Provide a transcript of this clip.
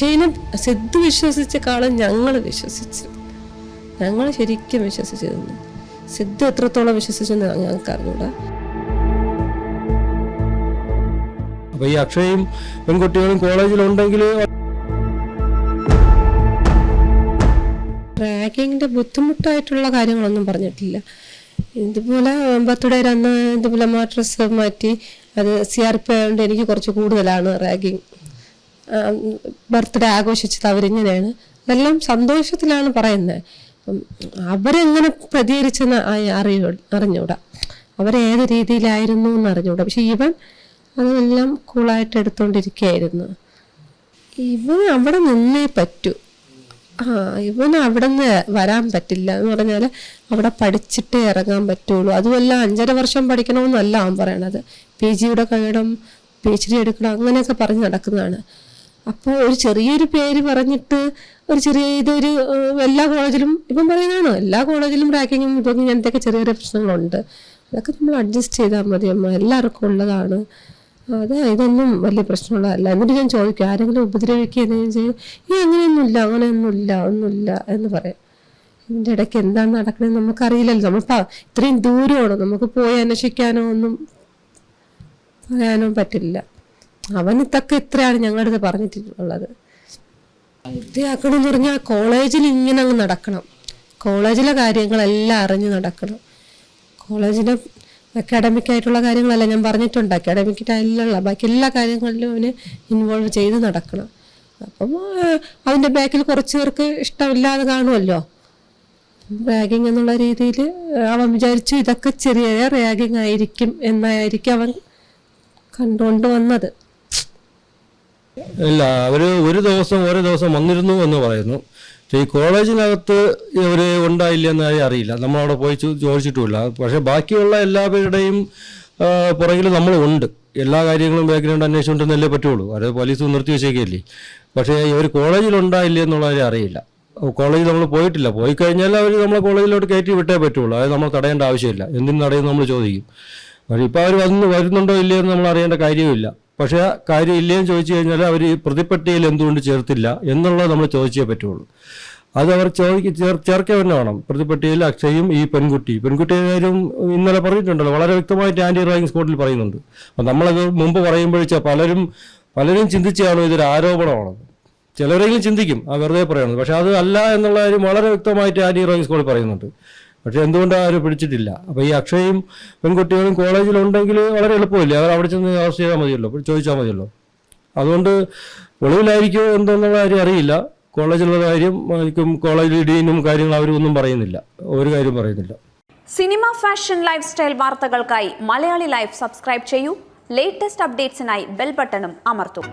അക്ഷയനെ സിദ്ധ് വിശ്വസിച്ചേക്കാളും ഞങ്ങൾ വിശ്വസിച്ചു. ഞങ്ങൾ ശരിക്കും വിശ്വസിച്ചിരുന്നു. സിദ്ധ് എത്രത്തോളം വിശ്വസിച്ചെന്ന് ഞങ്ങൾക്ക് അറിഞ്ഞൂടാ അപ്പൊ ഈ അക്ഷയും പെൺകുട്ടികളും കോളേജിലുണ്ടെങ്കിൽ ട്രാക്കിങ്ങിന്റെ ബുദ്ധിമുട്ടായിട്ടുള്ള കാര്യങ്ങളൊന്നും പറഞ്ഞിട്ടില്ല. ഇതുപോലെ ബർത്ത്ഡേ അന്ന് ഇതുപോലെ മാട്രസ് മാറ്റി അത് സി ആർ പി ആയതുകൊണ്ട് എനിക്ക് കുറച്ച് കൂടുതലാണ് റാഗിങ്. ബർത്ത്ഡേ ആഘോഷിച്ചത് അവരിങ്ങനെയാണ്. അതെല്ലാം സന്തോഷത്തിലാണ് പറയുന്നത് അവരെങ്ങനെ പ്രതികരിച്ചെന്ന് അറിയ അറിഞ്ഞൂടാ. അവരേത് രീതിയിലായിരുന്നു എന്ന് അറിഞ്ഞൂടാ. പക്ഷെ ഇവൻ അതെല്ലാം കൂളായിട്ട് എടുത്തുകൊണ്ടിരിക്കുകയായിരുന്നു ഇവൻ അവിടെ നിന്നേ പറ്റൂ. ആ ഇവന് അവിടെ നിന്ന് വരാൻ പറ്റില്ല എന്ന് പറഞ്ഞാൽ അവിടെ പഠിച്ചിട്ടേ ഇറങ്ങാൻ പറ്റുള്ളൂ. അതുമല്ല അഞ്ചര വർഷം പഠിക്കണമെന്നല്ല അവൻ പറയണത്. പി ജിയുടെ കഴിയണം പി എച്ച് ഡി എടുക്കണം അങ്ങനെയൊക്കെ പറഞ്ഞ് നടക്കുന്നതാണ്. അപ്പോൾ ഒരു ചെറിയൊരു പേര് പറഞ്ഞിട്ട് ഒരു ചെറിയ ഇതൊരു എല്ലാ കോളേജിലും ഇപ്പം പറയുന്നതാണോ? എല്ലാ കോളേജിലും റാങ്കിങ്ങും ഇപ്പം ഇങ്ങനത്തെയൊക്കെ ചെറിയ ചെറിയ പ്രശ്നങ്ങളുണ്ട്. അതൊക്കെ നമ്മൾ അഡ്ജസ്റ്റ് ചെയ്താൽ മതി അമ്മ. എല്ലാവർക്കും ഉള്ളതാണ്. അത് ഇതൊന്നും വലിയ പ്രശ്നമുള്ളതല്ല. എന്നിട്ട് ഞാൻ ചോദിക്കും ആരെങ്കിലും ഉപദ്രവിക്കുക എന്തെങ്കിലും ചെയ്യും ഈ അങ്ങനെയൊന്നുമില്ല അങ്ങനെയൊന്നുമില്ല ഒന്നുമില്ല എന്ന് പറയും. ഇതിന്റെ ഇടയ്ക്ക് എന്താണ് നടക്കുന്നത് നമുക്കറിയില്ലല്ലോ. നമ്മൾ ഇത്രയും ദൂരമാണ്? നമുക്ക് പോയി അന്വേഷിക്കാനോ ഒന്നും പറയാനോ പറ്റില്ല. അവന് ഇതൊക്കെ ഇത്രയാണ് ഞങ്ങളുടെ അടുത്ത് പറഞ്ഞിട്ടുള്ളത്. എന്ന് പറഞ്ഞാൽ കോളേജിൽ ഇങ്ങനെ അങ്ങ് നടക്കണം. കോളേജിലെ കാര്യങ്ങളെല്ലാം അറിഞ്ഞ് നടക്കണം. കോളേജിലെ അക്കാഡമിക് ആയിട്ടുള്ള കാര്യങ്ങളല്ല ഞാൻ പറഞ്ഞിട്ടുണ്ട്. അക്കാഡമിക് ആയിട്ടുള്ള ബാക്കി എല്ലാ കാര്യങ്ങളിലും അവന് ഇൻവോൾവ് ചെയ്ത് നടക്കണം. അപ്പം അവന്റെ ബാക്കിൽ കുറച്ച് പേർക്ക് ഇഷ്ടമില്ലാതെ കാണുമല്ലോ. റാഗിങ് എന്നുള്ള രീതിയിൽ അവൻ വിചാരിച്ചു ഇതൊക്കെ ചെറിയ റാഗിങ് ആയിരിക്കും എന്നായിരിക്കും അവൻ കണ്ടുകൊണ്ട് വന്നത്. ഇല്ല അവർ ഒരു ദിവസം ഓരോ ദിവസം വന്നിരുന്നു എന്ന് പറയുന്നു. പക്ഷേ ഈ കോളേജിനകത്ത് ഇവർ ഉണ്ടായില്ല എന്നായി അറിയില്ല. നമ്മളവിടെ പോയി ചോദിച്ചിട്ടുമില്ല. പക്ഷേ ബാക്കിയുള്ള എല്ലാവരുടെയും പുറകിൽ നമ്മളുണ്ട് എല്ലാ കാര്യങ്ങളും ബാക്ക്ഗ്രൗണ്ട് അന്വേഷിച്ചുകൊണ്ടെന്നല്ലേ പറ്റുള്ളൂ. അത് പോലീസ് നിർത്തി വെച്ചേക്കല്ലേ പക്ഷേ ഇവർ കോളേജിൽ ഉണ്ടായില്ല എന്നുള്ള അറിയില്ല. കോളേജിൽ നമ്മൾ പോയിട്ടില്ല. പോയി കഴിഞ്ഞാൽ അവർ നമ്മളെ കോളേജിലോട്ട് കയറ്റി വിട്ടേ പറ്റുള്ളൂ. അതായത് നമ്മൾ തടയേണ്ട ആവശ്യമില്ല. എന്തിനും തടയുന്നു നമ്മൾ ചോദിക്കും. പക്ഷേ ഇപ്പോൾ അവർ വന്ന് വരുന്നുണ്ടോ ഇല്ലയോ എന്ന് നമ്മൾ അറിയേണ്ട കാര്യമില്ല പക്ഷേ കാര്യം ഇല്ലയെന്ന് ചോദിച്ചു കഴിഞ്ഞാൽ അവർ ഈ പ്രതിപ്പട്ടിയിൽ എന്തുകൊണ്ട് ചേർത്തില്ല എന്നുള്ളത് നമ്മൾ ചോദിച്ചേ പറ്റുള്ളൂ. അത് അവർ ചോദിക്ക ചേർ ചേർക്കുക തന്നെ വേണം പ്രതിപ്പട്ടിയിൽ അക്ഷയും ഈ പെൺകുട്ടി. പെൺകുട്ടിയുടെ കാര്യം ഇന്നലെ പറഞ്ഞിട്ടുണ്ടല്ലോ വളരെ വ്യക്തമായിട്ട് ആന്റി റാങ്കിങ് സ്പോട്ടിൽ പറയുന്നുണ്ട്. അപ്പം നമ്മളത് മുമ്പ് പറയുമ്പോഴേ പലരും പലരും ചിന്തിച്ചാണ് ഇതൊരു ആരോപണമാണെന്ന് ചിലരെങ്കിലും ചിന്തിക്കും ആ വെറുതെ പറയുന്നത് പക്ഷേ അത് അല്ല എന്നുള്ള കാര്യം വളരെ വ്യക്തമായിട്ട് ആന്റി റാങ്കിങ് സ്കൂളിൽ പറയുന്നുണ്ട്. പക്ഷെ എന്തുകൊണ്ടും ആരും പിടിച്ചിട്ടില്ല? അപ്പോൾ ഈ അക്ഷയും പെൺകുട്ടികളും കോളേജിലുണ്ടെങ്കിൽ വളരെ എളുപ്പമില്ല? അവർ അവിടെ ചെന്ന് അറസ്റ്റ് ചെയ്താൽ മതിയല്ലോ ചോദിച്ചാൽ മതിയല്ലോ. അതുകൊണ്ട് ഒളിവിലായിരിക്കുമോ എന്തെന്നുള്ള കാര്യം അറിയില്ല. കോളേജിലുള്ള കാര്യം ആയിരിക്കും കോളേജ് ഡീനും കാര്യങ്ങൾ അവരൊന്നും പറയുന്നില്ല. ഒരു കാര്യം പറയുന്നില്ല. സിനിമ ഫാഷൻ ലൈഫ് സ്റ്റൈൽ വാർത്തകൾക്കായി മലയാളി ലൈഫ് സബ്സ്ക്രൈബ് ചെയ്യൂ. ലേറ്റസ്റ്റ് അപ്ഡേറ്റ്സിനായി ബെൽ ബട്ടണും അമർത്തും.